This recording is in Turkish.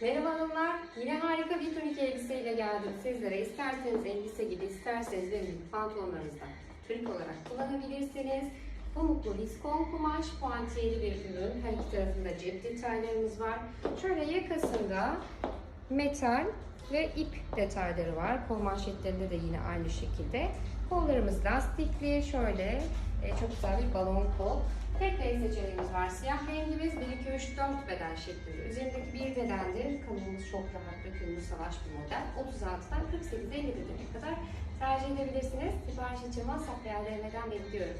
Merhaba hanımlar, yine harika bir tunik elbiseyle geldim sizlere. İsterseniz elbise gibi, isterseniz de pantolonlarınızda tunik olarak kullanabilirsiniz. Pamuklu viskon kumaş, puantiyeli bir ürün. Her iki tarafında cep detaylarımız var. Şöyle yakasında metal ve ip detayları var. Kol manşetlerinde de yine aynı şekilde. Kollarımız lastikli, şöyle e, çok güzel bir balon kol. Tek renk seçeneğimiz var. Siyah rengimiz 1, 2, 3, 4 beden şeklinde. Üzerindeki bir bedendir. Kalınımız çok rahat dökülmüş savaş bir model. 36'dan 48'e 50 bedene kadar tercih edebilirsiniz. Sipariş için WhatsApp veya DM'den bekliyorum.